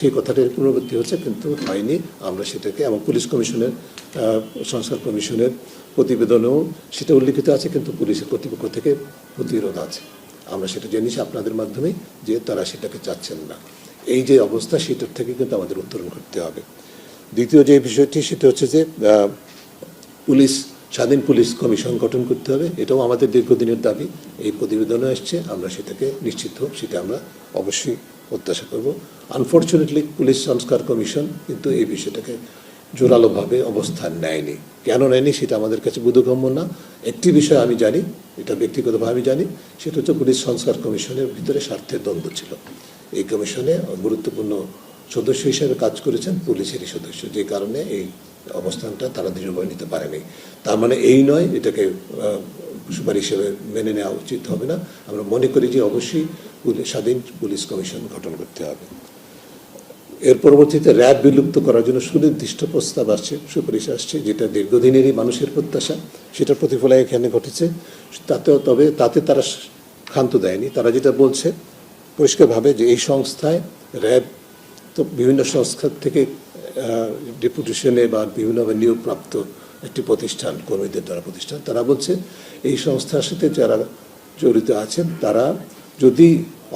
সেই কথাটির পুনরাবৃত্তি হচ্ছে, কিন্তু হয়নি। আমরা সেটাকে, এবং পুলিশ কমিশনের সংস্কার কমিশনের প্রতিবেদনেও সেটা উল্লিখিত আছে, কিন্তু পুলিশের কর্তৃপক্ষ থেকে প্রতিরোধ আছে। আমরা সেটা জেনেছি আপনাদের মাধ্যমে যে তারা সেটাকে চাচ্ছেন না। এই যে অবস্থা, সেটার থেকে কিন্তু আমাদের উত্তরণ করতে হবে। দ্বিতীয় যে বিষয়টি, সেটা হচ্ছে যে পুলিশ, স্বাধীন পুলিশ কমিশন গঠন করতে হবে। এটাও আমাদের দীর্ঘদিনের দাবি। এই প্রতিবেদনে এসছে, আমরা সেটাকে নিশ্চিত হোক, সেটা আমরা অবশ্যই প্রত্যাশা করব। আনফর্চুনেটলি পুলিশ সংস্কার কমিশন কিন্তু এই বিষয়টাকে জোরালোভাবে অবস্থান নেয়নি। কেন নেয়নি সেটা আমাদের কাছে বোধগম্য না। একটি বিষয় আমি জানি, এটা ব্যক্তিগতভাবে আমি জানি, সেটা হচ্ছে পুলিশ সংস্কার কমিশনের ভিতরে স্বার্থের দ্বন্দ্ব ছিল। এই কমিশনে গুরুত্বপূর্ণ সদস্য হিসেবে কাজ করেছেন পুলিশেরই সদস্য, যে কারণে এই অবস্থানটা তারা দৃঢ়ভাবে নিতে পারেনি। তার মানে এই নয়, এটাকে সুপারিশ হিসেবে মেনে নেওয়া উচিত হবে না। আমরা মনে করি যে অবশ্যই পুলিশ, স্বাধীন পুলিশ কমিশন গঠন করতে হবে। এর পরবর্তীতে র্যাব বিলুপ্ত করার জন্য সুনির্দিষ্ট প্রস্তাব আসছে, সুপারিশ আসছে, যেটা দীর্ঘদিনেরই মানুষের প্রত্যাশা, সেটার প্রতিফলন এখানে ঘটেছে। তাতেও তবে তাতে তারা ক্ষান্ত দেয়নি। তারা যেটা বলছে পরিষ্কারভাবে যে এই সংস্থায় র্যাব তো বিভিন্ন সংস্থা থেকে ডেপুটেশনে বা বিভিন্নভাবে নিয়োগপ্রাপ্ত একটি প্রতিষ্ঠান, কর্মীদের দ্বারা প্রতিষ্ঠান, তারা বলছে এই সংস্থার সাথে যারা জড়িত আছেন, তারা যদি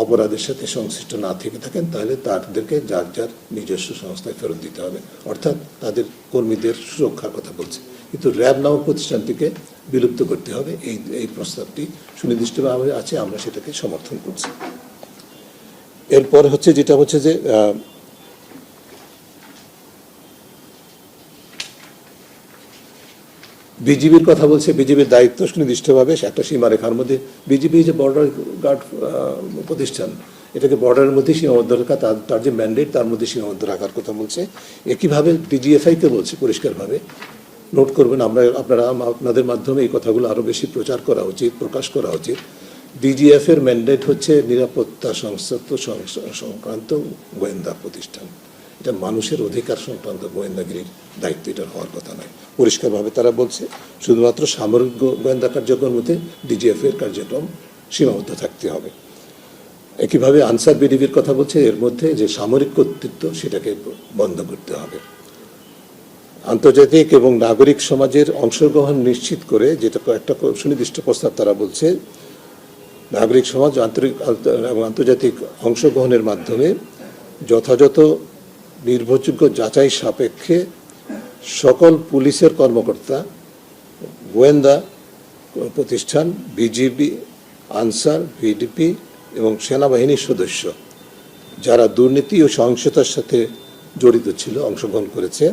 অপরাধের সাথে সংশ্লিষ্ট না থেকে থাকেন, তাহলে তাদেরকে যার যার নিজস্ব সংস্থায় ফেরত দিতে হবে। অর্থাৎ তাদের কর্মীদের সুরক্ষার কথা বলছে। কিন্তু র্যাব নামক প্রতিষ্ঠানটিকে বিলুপ্ত করতে হবে। এই এই প্রস্তাবটি সুনির্দিষ্টভাবে আছে, আমরা সেটাকে সমর্থন করছি। এরপর হচ্ছে যেটা হচ্ছে যে বিজিবির কথা বলছে, বিজিবির দায়িত্ব সুনির্দিষ্টভাবে একটা সীমারেখার মধ্যে, বিজিবি যে বর্ডার গার্ড প্রতিষ্ঠান, এটাকে বর্ডারের মধ্যে সীমাবদ্ধ রাখা, তার তার যে ম্যান্ডেট তার মধ্যে সীমাবদ্ধ রাখার কথা বলছে। একইভাবে ডিজিএফআইকে বলছে পরিষ্কারভাবে নোট করবেন, আমরা, আপনারা, আপনাদের মাধ্যমে এই কথাগুলো আরও বেশি প্রচার করা উচিত, প্রকাশ করা উচিত। ডিজিএফ এর ম্যান্ডেট হচ্ছে নিরাপত্তা সংস্থা সংক্রান্ত গোয়েন্দা প্রতিষ্ঠান। এটা মানুষের অধিকার সংক্রান্ত গোয়েন্দাগিরির দায়িত্ব এটা হওয়ার কথা নয়। পরিষ্কারভাবে তারা বলছে, শুধুমাত্র সামরিক গোয়েন্দা কার্যক্রমের মধ্যে ডিজিএফ এর কার্যক্রম সীমাবদ্ধ থাকতে হবে। একইভাবে আনসার বিডিবির কথা বলছে, এর মধ্যে যে সামরিক কর্তৃত্ব সেটাকে বন্ধ করতে হবে। আন্তর্জাতিক এবং নাগরিক সমাজের অংশগ্রহণ নিশ্চিত করে যেটা একটা সুনির্দিষ্ট প্রস্তাব তারা বলছে, নাগরিক সমাজ আন্তরিক এবং আন্তর্জাতিক অংশগ্রহণের মাধ্যমে যথাযথ নির্ভরযোগ্য যাচাই সাপেক্ষে সকল পুলিশের কর্মকর্তা, গোয়েন্দা প্রতিষ্ঠান, বিজিবি, আনসার, ভিডিপি এবং সেনাবাহিনীর সদস্য, যারা দুর্নীতি ও সহিংসতার সাথে জড়িত ছিল, অংশগ্রহণ করেছে,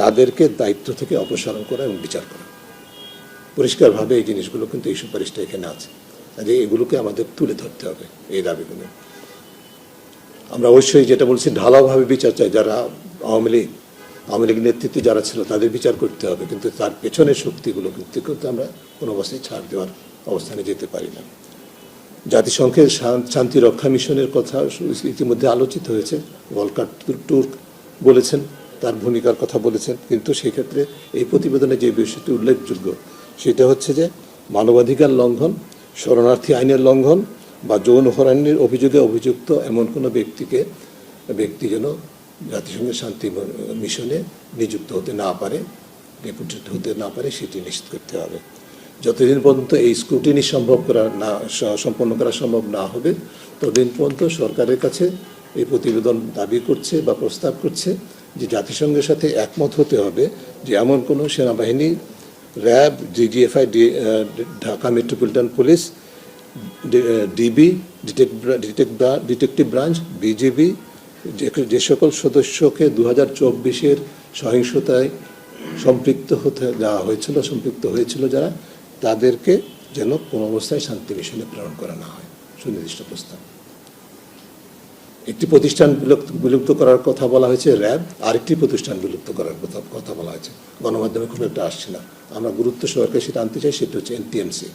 তাদেরকে দায়িত্ব থেকে অপসারণ করা এবং বিচার করা। পরিষ্কারভাবে এই জিনিসগুলো কিন্তু এই সুপারিশটা এখানে আছে। কাজে এগুলোকে আমাদের তুলে ধরতে হবে, এই দাবিগুলো। আমরা অবশ্যই যেটা বলছি, ঢালাওভাবে বিচার চাই। যারা আওয়ামী লীগ আওয়ামী লীগ নেতৃত্বে যারা ছিল, তাদের বিচার করতে হবে। কিন্তু তার পেছনের শক্তিগুলো কিন্তু কিন্তু আমরা কোনো অবস্থায় ছাড় দেওয়ার অবস্থানে যেতে পারি না। জাতিসংঘের শান- শান্তি রক্ষা মিশনের কথা ইতিমধ্যে আলোচিত হয়েছে। ভলকার টুর্ক বলেছেন, তার ভূমিকার কথা বলেছেন। কিন্তু সেক্ষেত্রে এই প্রতিবেদনে যে বিষয়টি উল্লেখযোগ্য, সেটা হচ্ছে যে মানবাধিকার লঙ্ঘন, শরণার্থী আইনের লঙ্ঘন বা যৌন হরানির অভিযোগে অভিযুক্ত এমন কোনো ব্যক্তিকে, ব্যক্তি যেন জাতিসংঘের শান্তি মিশনে নিযুক্ত হতে না পারে, ডেপুটেড হতে না পারে, সেটি নিশ্চিত করতে হবে। যতদিন পর্যন্ত এই স্ক্রুটিনি সম্ভব করা না সম্পন্ন করা সম্ভব না হবে, ততদিন পর্যন্ত সরকারের কাছে এই প্রতিবেদন দাবি করছে বা প্রস্তাব করছে যে জাতিসংঘের সাথে একমত হতে হবে যে এমন কোনো সেনাবাহিনী, RAB DGFI Dhaka metropolitan police DB detective branch, BGB, যে সকল সদস্যকে দু হাজার চব্বিশের সহিংসতায় সম্পৃক্ত হতে দেওয়া হয়েছিল, সম্পৃক্ত হয়েছিল যারা, তাদেরকে যেন কোনো অবস্থায় শান্তি মিশনে প্রেরণ করা না হয়। সুনির্দিষ্ট প্রস্তাব। একটি প্রতিষ্ঠান বিলুপ্ত বিলুপ্ত করার কথা বলা হয়েছে, র্যাব। আরেকটি প্রতিষ্ঠান বিলুপ্ত করার কথা কথা বলা হয়েছে। গণমাধ্যমে খুব একটা আসছে না। আমরা গুরুত্ব সহকারে সেটা আনতে চাই, সেটা হচ্ছে এনটিএমসি।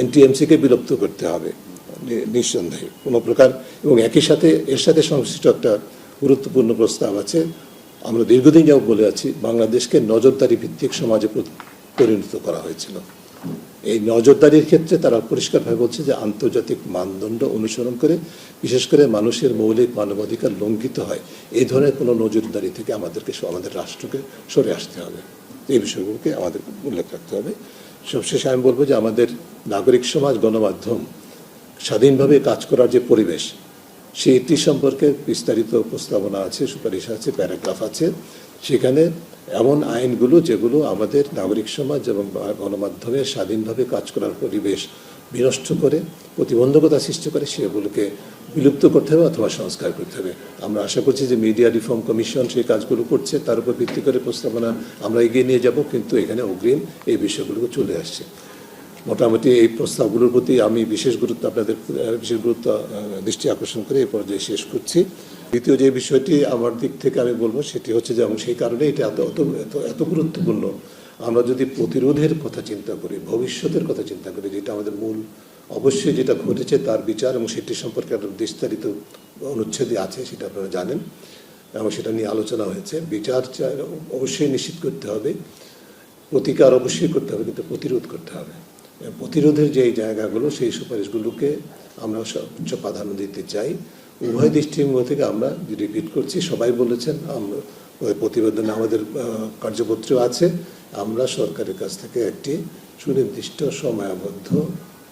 এনটিএমসিকে বিলুপ্ত করতে হবে নিঃসন্দেহে, কোনো প্রকার। এবং একই সাথে এর সাথে সংশ্লিষ্ট একটা গুরুত্বপূর্ণ প্রস্তাব আছে। আমরা দীর্ঘদিন যাবত বলে আছি, বাংলাদেশকে নজরদারি ভিত্তিক সমাজে পরিণত করা হয়েছিল। এই নজরদারির ক্ষেত্রে তারা পরিষ্কারভাবে বলছে যে আন্তর্জাতিক মানদণ্ড অনুসরণ করে, বিশেষ করে মানুষের মৌলিক মানবাধিকার লঙ্ঘিত হয়। এই ধরনের কোনো নজরদারি থেকে আমাদেরকে, আমাদের রাষ্ট্রকে সরে আসতে হবে। এই বিষয়গুলোকে আমাদের উল্লেখ রাখতে হবে। সবশেষে আমি বলব যে আমাদের নাগরিক সমাজ গণমাধ্যম স্বাধীনভাবে কাজ করার যে পরিবেশ, সেইটি সম্পর্কে বিস্তারিত প্রস্তাবনা আছে, সুপারিশ আছে, প্যারাগ্রাফ আছে। সেখানে এমন আইনগুলো যেগুলো আমাদের নাগরিক সমাজ এবং গণমাধ্যমে স্বাধীনভাবে কাজ করার পরিবেশ বিনষ্ট করে, প্রতিবন্ধকতা সৃষ্টি করে, সেগুলোকে বিলুপ্ত করতে হবে অথবা সংস্কার করতে হবে। আমরা আশা করছি যে মিডিয়া রিফর্ম কমিশন সেই কাজগুলো করছে, তার উপর ভিত্তি করে প্রস্তাবনা আমরা এগিয়ে নিয়ে যাব, কিন্তু এখানে অগ্রিম এই বিষয়গুলো চলে আসছে। মোটামুটি এই প্রস্তাবগুলোর প্রতি আমি বিশেষ গুরুত্ব আপনাদের, বিশেষ গুরুত্ব দৃষ্টি আকর্ষণ করে এই পর্যায়ে শেষ করছি। দ্বিতীয় যে বিষয়টি আমার দিক থেকে আমি বলব, সেটি হচ্ছে যে এবং সেই কারণে এটা এত- এত গুরুত্বপূর্ণ আমরা যদি প্রতিরোধের কথা চিন্তা করি, ভবিষ্যতের কথা চিন্তা করি, যেটা আমাদের মূল, অবশ্যই যেটা ঘটেছে তার বিচার এবং সেটি সম্পর্কে একটা বিস্তারিত অনুচ্ছেদে আছে, সেটা আপনারা জানেন। এবং সেটা নিয়ে আলোচনা হয়েছে। বিচার অবশ্যই নিশ্চিত করতে হবে। প্রতিকার অবশ্যই করতে হবে, কিন্তু প্রতিরোধ করতে হবে। প্রতিরোধের যে জায়গাগুলো, সেই সুপারিশগুলোকে আমরা সর্বোচ্চ প্রাধান্য দিতে চাই। উভয় দৃষ্টিভঙ্গি থেকে আমরা রিপিট করছি। সবাই বলেছেন, আমরা ওই প্রতিবেদনে আমাদের কার্যপত্র আছে। আমরা সরকারের কাছ থেকে একটি সুনির্দিষ্ট সময়াবদ্ধ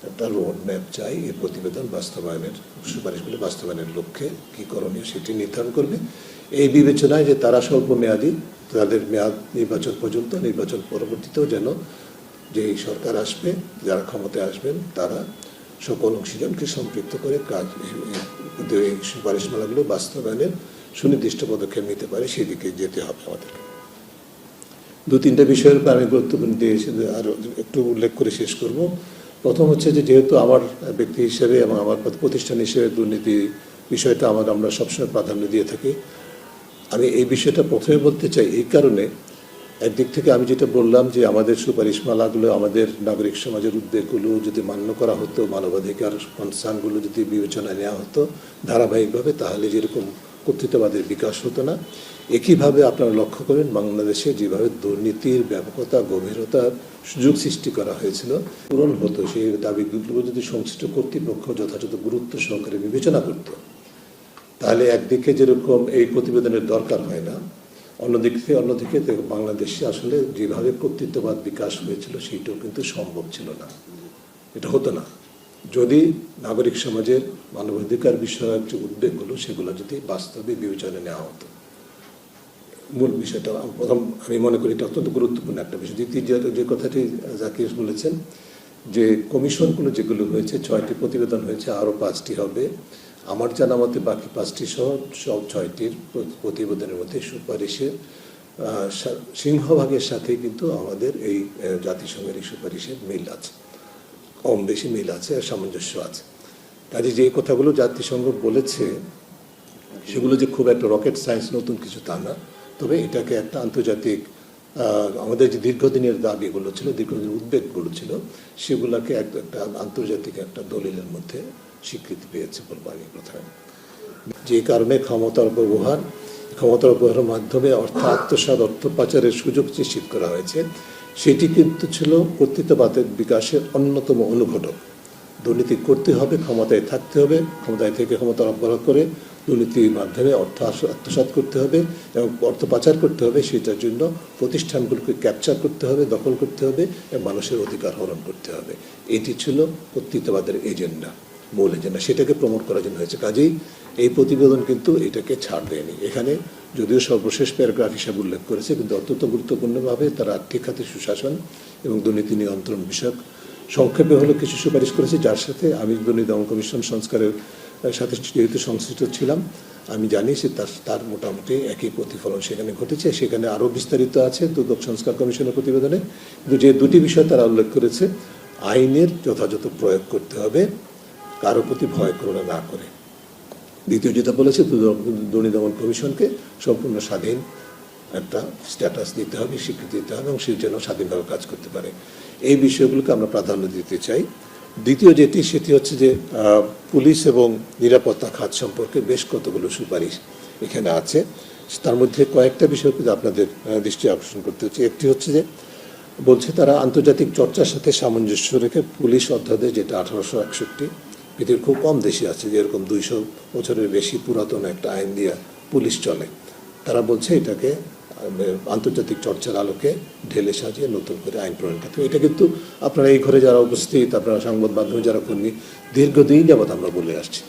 একটা রোড ম্যাপ চাই এই প্রতিবেদন বাস্তবায়নের সুপারিশগুলো বাস্তবায়নের লক্ষ্যে কী করণীয় সেটি নির্ধারণ করবে এই বিবেচনায় যে তারা স্বল্প মেয়াদী, তাদের মেয়াদ নির্বাচন পর্যন্ত, নির্বাচন পরবর্তীতেও যেন যে সরকার আসবে, যারা ক্ষমতায় আসবেন, তারা সকল অংশীজনকে সম্পৃক্ত করে কাজ এই সুপারিশমালাগুলো বাস্তবায়নের সুনির্দিষ্ট পদক্ষেপ নিতে পারে, সেদিকে যেতে হবে আমাদেরকে। দু তিনটা বিষয়ের উপর আমি গুরুত্বপূর্ণ দিয়ে এসে- আরও একটু উল্লেখ করে শেষ করব। প্রথম হচ্ছে যে যেহেতু আমার ব্যক্তি হিসেবে এবং আমার প্রতিষ্ঠান হিসেবে দুর্নীতি বিষয়টা আমার আমরা সবসময় প্রাধান্য দিয়ে থাকি। আমি এই বিষয়টা প্রথমে বলতে চাই এই কারণে একদিক থেকে আমি যেটা বললাম যে আমাদের সুপারিশমালাগুলো আমাদের নাগরিক সমাজের উদ্বেগগুলো যদি মান্য করা হতো, মানবাধিকার কনসার্নগুলো যদি বিবেচনায় নেওয়া হতো ধারাবাহিকভাবে, তাহলে যেরকম কর্তৃত্ববাদের বিকাশ হতো না। একইভাবে আপনারা লক্ষ্য করেন, বাংলাদেশে যেভাবে দুর্নীতির ব্যাপকতা গভীরতার সুযোগ সৃষ্টি করা হয়েছিল, পূরণ হতো, সেই দাবিগুলো যদি সংশ্লিষ্ট কর্তৃপক্ষ যথাযথ গুরুত্ব সহকারে বিবেচনা করত, তাহলে একদিকে যেরকম এই প্রতিবেদনের দরকার হয় না, অন্যদিক থেকে অন্যদিকে বাংলাদেশে আসলে যেভাবে কর্তৃত্ববাদ বিকাশ হয়েছিল, সেইটাও কিন্তু সম্ভব ছিল না। এটা হতো না। যদি নাগরিক সমাজের মানবাধিকার বিষয়ক যে উদ্বেগগুলো, সেগুলো যদি বাস্তবে বিবেচনায় নেওয়া হতো। মূল বিষয়টা, প্রথম আমি মনে করি এটা অত্যন্ত গুরুত্বপূর্ণ একটা বিষয়। দ্বিতীয় যে- কথাটি জাকির বলেছেন যে কমিশনগুলো যেগুলো হয়েছে, ছয়টি প্রতিবেদন হয়েছে, আরও পাঁচটি হবে। আমার জানা মতে বাকি পাঁচটি সহ সব ছয়টির প্রতিবেদনের মধ্যে সুপারিশের সিংহভাগের সাথে কিন্তু আমাদের এই জাতিসংঘের এই সুপারিশের মিল আছে। কম বেশি মিল আছে আর সামঞ্জস্য আছে। কাজে যে কথাগুলো জাতিসংঘ বলেছে, সেগুলো যে খুব একটা রকেট সায়েন্স নতুন কিছু তা না। তবে এটাকে একটা আন্তর্জাতিক আমাদের যে দীর্ঘদিনের দাবিগুলো ছিল, দীর্ঘদিনের উদ্বেগগুলো ছিল, সেগুলোকে এক- একটা আন্তর্জাতিক একটা দলিলের মধ্যে স্বীকৃতি পেয়েছে বলব আমি প্রথমে যে কারণে ক্ষমতার ব্যবহার, ক্ষমতার ব্যবহারের মাধ্যমে অর্থ আত্মসাৎ, অর্থ পাচারের সুযোগ নিশ্চিত করা হয়েছে। সেটি কিন্তু ছিল কর্তৃত্ববাদের বিকাশের অন্যতম অনুঘটক। দুর্নীতি করতে হবে, ক্ষমতায় থাকতে হবে, ক্ষমতায় থেকে ক্ষমতা অপরাধ করে দুর্নীতির মাধ্যমে অর্থ আত্মসাৎ করতে হবে এবং অর্থ পাচার করতে হবে, সেটার জন্য প্রতিষ্ঠানগুলোকে ক্যাপচার করতে হবে, দখল করতে হবে এবং মানুষের অধিকার হরণ করতে হবে। এটি ছিল কর্তৃত্ববাদের এজেন্ডা মূল এজেন্ডা সেটাকে প্রমোট করার জন্য হয়েছে। কাজেই এই প্রতিবেদন কিন্তু এটাকে ছাড় দেয়নি। এখানে যদিও সর্বশেষ প্যারাগ্রাফ হিসাবে উল্লেখ করেছে, কিন্তু অত্যন্ত গুরুত্বপূর্ণভাবে তারা আর্থিক খাতে সুশাসন এবং দুর্নীতি নিয়ন্ত্রণ বিষয়ক সংক্ষেপে হলো কিছু সুপারিশ করেছে, যার সাথে আমি দুর্নীতি দমন কমিশন সংস্কারের সাথে যেহেতু সংশ্লিষ্ট ছিলাম, আমি জানি যে তার তার মোটামুটি একই প্রতিফলন সেখানে ঘটেছে। সেখানে আরও বিস্তারিত আছে দুদক সংস্কার কমিশনের প্রতিবেদনে, কিন্তু যে দুটি বিষয় তারা উল্লেখ করেছে, আইনের যথাযথ প্রয়োগ করতে হবে, কারও প্রতি ভয় করোনা না করে। দ্বিতীয় যেটা বলেছে দুর্নীতি দমন কমিশনকে সম্পূর্ণ স্বাধীন একটা স্ট্যাটাস দিতে হবে, স্বীকৃতি দিতে হবে, এবং সে যেন স্বাধীনভাবে কাজ করতে পারে। এই বিষয়গুলোকে আমরা প্রাধান্য দিতে চাই। দ্বিতীয় যেটি, সেটি হচ্ছে যে পুলিশ এবং নিরাপত্তা খাত সম্পর্কে বেশ কতগুলো সুপারিশ এখানে আছে। তার মধ্যে কয়েকটা বিষয় আপনাদের দৃষ্টি আকর্ষণ করতে হচ্ছে। একটি হচ্ছে যে, বলছে তারা আন্তর্জাতিক চর্চার সাথে সামঞ্জস্য রেখে পুলিশ অধ্যাদেশ, যেটা আঠারোশো একষট্টি পৃথিবীর খুব কম দেশে আছে যেরকম দুইশো বছরের বেশি পুরাতন একটা আইন দিয়ে পুলিশ চলে। তারা বলছে এটাকে আন্তর্জাতিক চর্চার আলোকে ঢেলে সাজিয়ে নতুন করে আইন প্রণয়ন করতে এটা কিন্তু আপনারা এই ঘরে যারা উপস্থিত, আপনারা সংবাদ মাধ্যমে যারা কর্মী, দীর্ঘদিন যাবৎ আমরা বলে আসছি।